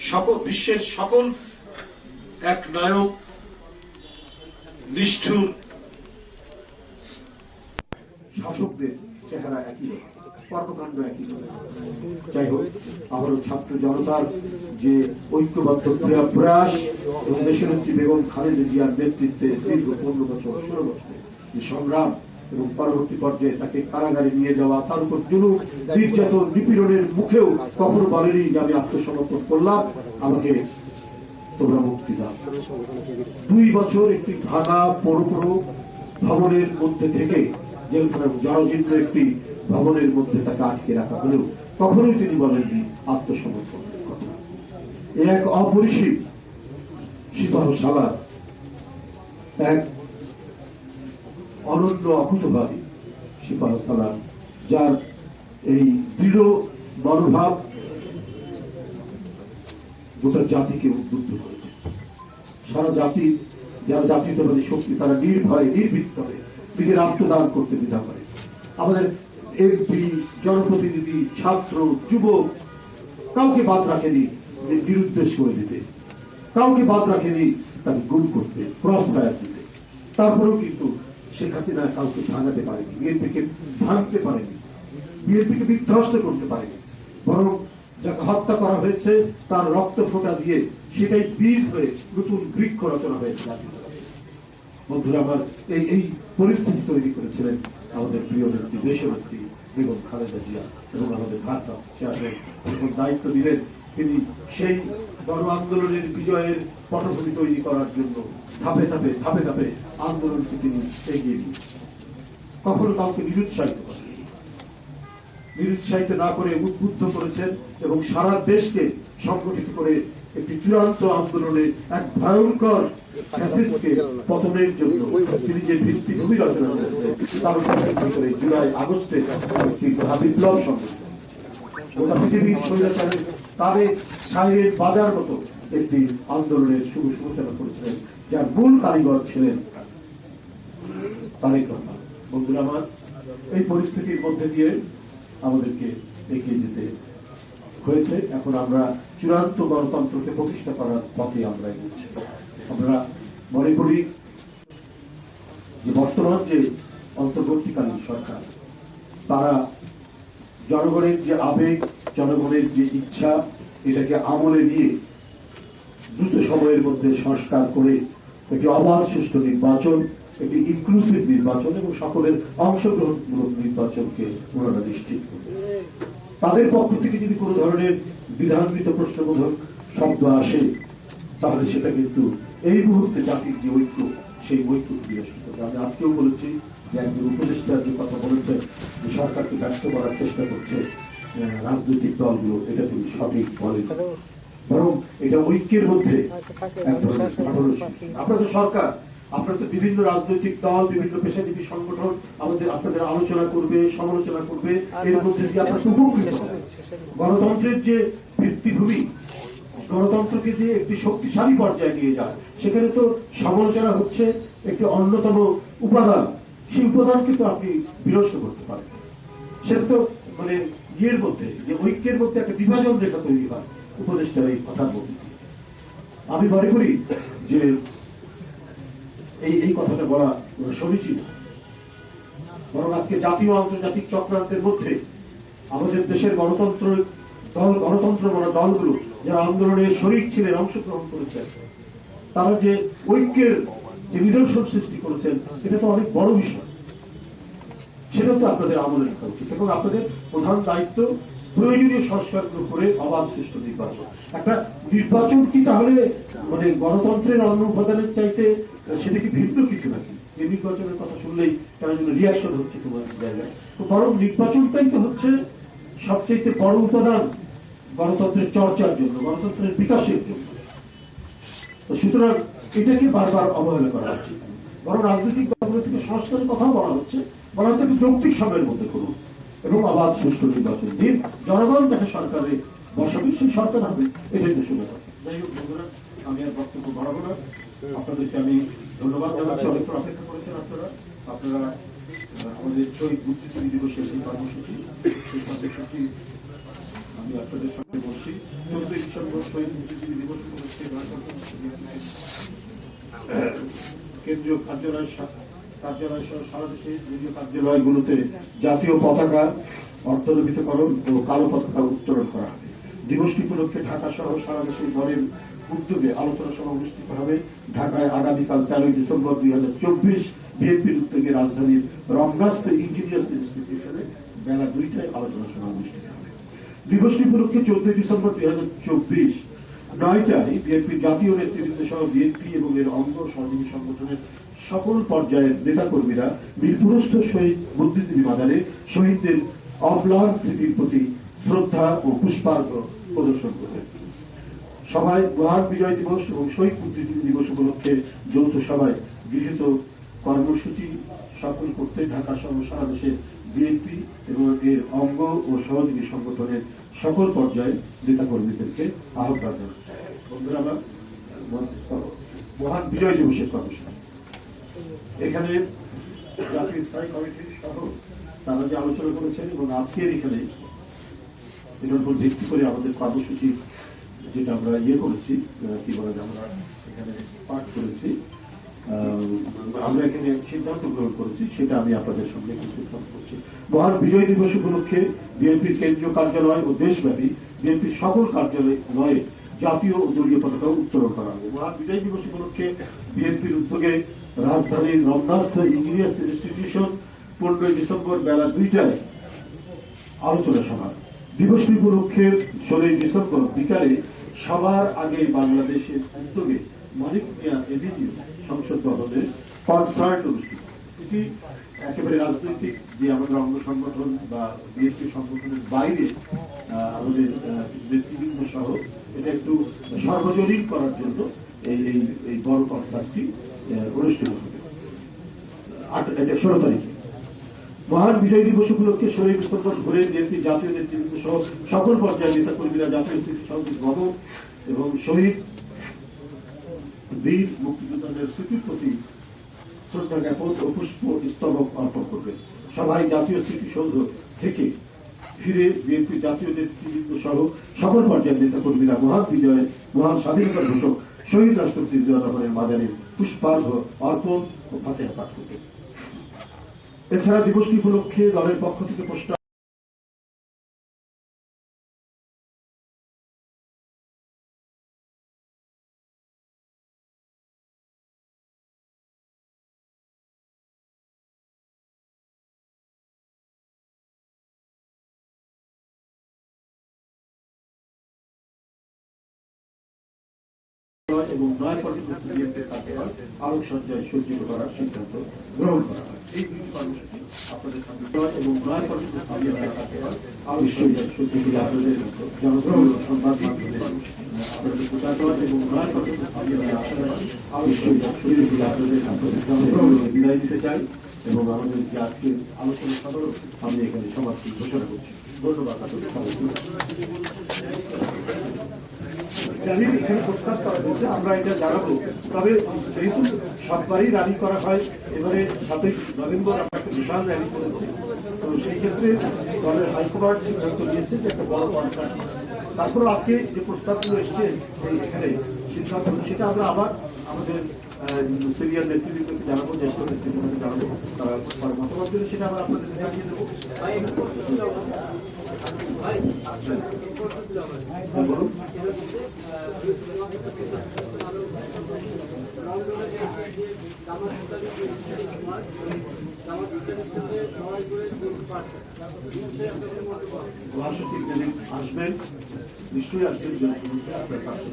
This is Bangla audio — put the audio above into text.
সকল, বিশ্বের সকল এক নায়ক, নিষ্ঠুর শাসকদের চেহারা একই কর্মকাণ্ড একই যাই হোক, আবারও ছাত্র জনতার যে ঐক্যবদ্ধ প্রয়া- প্রয়াস এবং দেশনেত্রী বেগম খালেদা জিয়ার নেতৃত্বে দীর্ঘ পনেরো বছর, ষোলো বছর যে সংগ্রাম এবং পরবর্তী পর্যায়ে তাকে কারাগারে নিয়ে যাওয়া, তার উপর জুলুম, নির্যাতন, নিপীড়নের মুখেও কখনো বলেনি যে আমি আত্মসমর্পণ করলাম। আমাকে তোমরা মুক্তি দাও। দুই বছর একটি ভাঙা পড়ো পড়ো ভবনের মধ্যে থেকে জেলখানা জরাজীর্ণ একটি ভবনের মধ্যে তাকে আটকে রাখা হলেও কখনোই তিনি বলেননি আত্মসমর্পণের কথা। এক অপরিসীম শীতল সালার এক অনন্য অকুতভাবে সিপাহ সালার যার এই দৃঢ় মনোভাব গোটা জাতিকে উদ্বুদ্ধ করেছে। সারা জাতির যারা জাতীয়তাবাদী শক্তি, তারা নির্ভয়ে নির্ভীকভাবে নিজের আত্মদান করতে দ্বিধা করে। আমাদের এমপি, জনপ্রতিনিধি, ছাত্র, যুবক, কাউকে বাদ রাখেনি নিরুদ্দেশ করে দিতে। কাউকে বাদ রাখেনি, তাকে গুম করতে ক্রস ফায়ার দিতে। তারপরেও কিন্তু শেখ হাসিনা কাউকে ভাঙাতে পারেনি, বিএনপিকে ভাঙতে পারেনি, বিএনপিকে বিধ্বস্ত করতে পারেনি, বরং যাকে হত্যা করা হয়েছে তার রক্ত ফোঁটা দিয়ে সেটাই বীজ হয়ে নতুন বৃক্ষ রচনা হয়েছে বন্ধুরা, আমার এই এই পরিস্থিতি তৈরি করেছিলেন আমাদের প্রিয় নেত্রী, দেশনেত্রী বেগম খালেদা জিয়া এবং আমাদের চেয়ারম্যান দায়িত্ব দিলেন তিনি সেই গণ আন্দোলনের বিজয়ের পটভূমি তৈরি করার জন্য ধাপে ধাপে ধাপে ধাপে আন্দোলনকে তিনি এগিয়ে দিয়েছেন কখনো কাউকে নিরুৎসাহিত নিরুৎসাহিত না করে উদ্বুদ্ধ করেছেন এবং সারা দেশকে সংগঠিত করে একটি চূড়ান্ত আন্দোলনে এক ভয়ঙ্কর পতনের জন্য তিনি যে ভিত্তিভূমি রচনা করেছেন, তার করে জুলাই আগস্টে একটি মহাবিপ্লব সংগঠিত গোটা পৃথিবীর স্বৈরাচারের তারে সাহের বাজার মতো একটি আন্দোলনের শুভ সূচনা করেছিলেন, যার মূল কারিগর ছিলেন তারেক রহমান। বন্ধুরা আমার, এই পরিস্থিতির মধ্যে দিয়ে আমাদেরকে এগিয়ে যেতে হয়েছে। এখন আমরা চূড়ান্ত গণতন্ত্রকে প্রতিষ্ঠা করার পথে আমরা এগিয়েছি আমরা মনে করি যে বর্তমান যে অন্তর্বর্তীকালীন সরকার, তারা জনগণের যে আবেগ জনগণের যে ইচ্ছা, এটাকে আমলে নিয়ে দ্রুত সময়ের মধ্যে সংস্কার করে একটি অবাধ সুষ্ঠু নির্বাচন একটি ইনক্লুসিভ নির্বাচন এবং সকলের অংশগ্রহণমূলক নির্বাচনকে ওনারা নিশ্চিত করবে তাদের পক্ষ থেকে যদি কোনো ধরনের বিধানবিত প্রশ্নবোধক শব্দ আসে, তাহলে সেটা কিন্তু এই মুহূর্তে জাতির যে ঐক্য, সেই ঐক্য করবে আমি আজকেও বলেছি যে একজন উপদেষ্টা যে কথা বলেছেন, যে সরকারকে ব্যস্ত করার চেষ্টা করছে রাজনৈতিক দলগুলো এটা তিনি সঠিক বলেন বরং এটা ঐক্যের মধ্যে। আপনারা তো সরকার আপনারা তো বিভিন্ন রাজনৈতিক দল, বিভিন্ন পেশাজীবী সংগঠন, আমাদের, আপনাদের আলোচনা করবে, সমালোচনা করবে, এর মধ্যে গণতন্ত্রের যে ভিত্তিভূমি গণতন্ত্রকে যে একটি শক্তিশালী পর্যায়ে নিয়ে যায়, সেখানে তো সমালোচনা হচ্ছে একটি অন্যতম উপাদান। সেই উপাদানকে তো আপনি বিনষ্ট করতে পারেন। সেটা তো মানে ইয়ের মধ্যে, যে ঐক্যের মধ্যে একটা বিভাজন রেখা তৈরি হয় উপদেষ্টার এই কথার মধ্যে। আমি মনে করি যে এই এই কথাটা বলা সমীচীন বরং আজকে জাতীয় আন্তর্জাতিক চক্রান্তের মধ্যে আমাদের দেশের গণতন্ত্র দল, গণতন্ত্র বলা দলগুলো যারা আন্দোলনে শরিক ছিলেন, অংশগ্রহণ করেছেন, তারা যে ঐক্যের যে নিদর্শন সৃষ্টি করেছেন, এটা তো অনেক বড় বিষয়। সেটা তো আপনাদের আমলে রাখা উচিত এবং আপনাদের প্রধান দায়িত্ব প্রয়োজনীয় সংস্কারগুলো করে অবাধ সুষ্ঠু নির্বাচন। একটা নির্বাচন কি তাহলে মানে গণতন্ত্রের অন্য উপাদানের চাইতে সেটা কি ভিন্ন কিছু নাকি? যে নির্বাচনের কথা শুনলেই কেন যেন রিয়াকশন হচ্ছে তোমার জায়গায়। তো বরং নির্বাচনটাই তো হচ্ছে সবচেয়ে বড় উপাদান গণতন্ত্রের চর্চার জন্য, গণতন্ত্রের বিকাশের জন্য। সুতরাং এটাকে বারবার অবহেলা করা হচ্ছে বরং রাজনৈতিক থেকে সংস্কারের কথাও বলা হচ্ছে। বলা হচ্ছে যৌক্তিক সময়ের মধ্যে করুন এবং অবাধ সুষ্ঠু নির্বাচন দিন। জনগণ যাকে সরকারে বসাবে, সেই সরকার হবে। এটাই তো শুনে যাই হোক আমি আর বক্তব্য বাড়াবো না। আপনাদেরকে আমি ধন্যবাদ জানাচ্ছি। অপেক্ষা করেছেন আপনারা। আপনারা আমাদের বুদ্ধিজীবী দিবসের যে কর্মসূচি, সেই কর্মসূচি আমি আপনাদের সঙ্গে বলছি। চোদ্দই ডিসেম্বর শহীদ বুদ্ধিজীবী দিবস উপলক্ষে কেন্দ্রীয় কার্যালয় সা- কার্যালয় সহ সারা দেশে বিভিন্ন কার্যালয়গুলোতে জাতীয় পতাকা অর্থনৈতিকরণ ও কালো পতাকা উত্তোলন করা হবে। দিবসটি উপলক্ষে ঢাকা সহ সারা দেশে দলের উদ্যোগে আলোচনা সভা অনুষ্ঠিত হবে। ঢাকায় আগামীকাল তেরোই ডিসেম্বর দুই হাজার চব্বিশ বিএনপির উদ্যোগে রাজধানীর রমনাস্থ ইঞ্জিনিয়ার্স ইনস্টিটিউশনে বেলা দুইটায় আলোচনা সভা অনুষ্ঠিত হবে। দিবসটি উপলক্ষে চোদ্দই ডিসেম্বর দুই হাজার চব্বিশ নয়টায় বিএনপি জাতীয় নেতৃবৃন্দ সহ বিএনপি এবং এর অঙ্গ সহযোগী সংগঠনের সকল পর্যায়ের নেতাকর্মীরা শহীদ বুদ্ধিজীবী মাদারে শহীদদের অম্লান স্মৃতির প্রতি শ্রদ্ধা ও পুষ্পার্ঘ প্রদর্শন করবেন সভায় মহান বিজয় দিবস এবং শহীদ বুদ্ধিজীবী দিবস উপলক্ষে যৌথ সভায় গৃহীত কর্মসূচি সফল করতে ঢাকা সহ সারা দেশে বিএনপি এবং এর অঙ্গ ও সহযোগী সংগঠনের সকল পর্যায়ে নেতাকর্মীদেরকে আহ্বান জানাচ্ছি। বন্ধুরা আমার মহান বিজয় দিবসের কর্মসূচি এখানে জাতীয় স্থায়ী কমিটি সহ তারা যে আলোচনা করেছেন এবং আজকের এখানে এটার উপর ভিত্তি করে আমাদের কর্মসূচি যেটা আমরা ইয়ে করেছি কি বলে যে আমরা এখানে পাঠ করেছি। আমরা এখানে সিদ্ধান্ত গ্রহণ করেছি, সেটা আমি আপনাদের সঙ্গে কিছু করছি। মহান বিজয় দিবস উপলক্ষে বিএনপির কেন্দ্রীয় কার্যালয় ও দেশব্যাপী বিএনপির সকল কার্যালয়ে জাতীয় ও দলীয় পতাকা উত্তোলন করা হবে। মহান বিজয় দিবস উপলক্ষে বিএনপির উদ্যোগে রাজধানীর রমনাস্থ ইঞ্জিনিয়ার্স ইনস্টিটিউশন পনেরোই ডিসেম্বর বেলা দুইটায় আলোচনা সভা। দিবসটি উপলক্ষে ষোলোই ডিসেম্বর বিকালে সবার আগে বাংলাদেশের উদ্যোগে মানিক সহ করার জন্য এই বড় কনসার্টটি অনুষ্ঠিত হবে। ষোলো তারিখে। মহান বিজয় দিবস উপলক্ষে শহীদ ডিসেম্বর ঘুরে জাতীয় নেতৃবৃন্দ সহ সকল পর্যায়ের নেতা কর্মীরা জাতীয় সঙ্গে গঠন এবং শহীদ বীর মুক্তিযোদ্ধাদের স্মৃতির প্রতি শ্রদ্ধা জ্ঞাপন ও পুষ্প স্তবক অর্পণ করবে। সবাই জাতীয় স্মৃতিসৌধ থেকে ফিরে বিএনপি জাতীয় নেতৃবৃন্দ সহ সকল পর্যায়ের নেতা কর্মীরা মহান বিজয় মহান স্বাধীনতার ঘোষক, শহীদ রাষ্ট্রপতি জিয়া মাদারে পুষ্পার্ঘ অর্পণ ও ফাতেহা পাঠ করবে। এছাড়া দিবসটি উপলক্ষে দলের পক্ষ থেকে পোস্টার এবং নয় পর্যন্ত বিএনপির কার্যালয় আলোকসজ্জায় সজ্জিত করার সিদ্ধান্ত গ্রহণ করা এই দুটি কর্মসূচি আপনাদের সামনে এবং নয় পর্যন্ত বিএনপির কার্যালয় আলোকসজ্জায় সজ্জিত আপনাদের জনগ্রহণ সংবাদ মাধ্যমে আপনাদের এবং নয় পর্যন্ত বিএনপির কার্যালয় আলোকসজ্জায় সজ্জিত বিদায় দিতে চাই এবং আমাদের যে আলোচনা সভাও আমি এখানে সমাপ্তি ঘোষণা করছি ধন্যবাদ জানি এখানে প্রস্তাব করা হয়েছে, আমরা এটা জানাব। তবে যেহেতু সববারই র্যালি করা হয়, এবারে সাতই নভেম্বর আমরা একটা বিশাল র্যালি করেছি। তো সেই ক্ষেত্রে দলের হাইকমান্ড সিদ্ধান্ত নিয়েছে যে একটা বড় কনসার্ট তারপর আজকে যে প্রস্তাবগুলো এসছে এখানে সিদ্ধান্ত, সেটা আমরা আবার আমাদের সিনিয়র নেতৃবৃন্দকে জানাব, জ্যেষ্ঠ নেতৃবৃন্দকে জানাব, তার মতামত দিলে সেটা আমরা আপনাদের জানিয়ে দেবো। হ্যাঁ, বলুন মহাসচিব যেদিন আসবেন নিশ্চয়ই আসবেন যে আপনার পাশে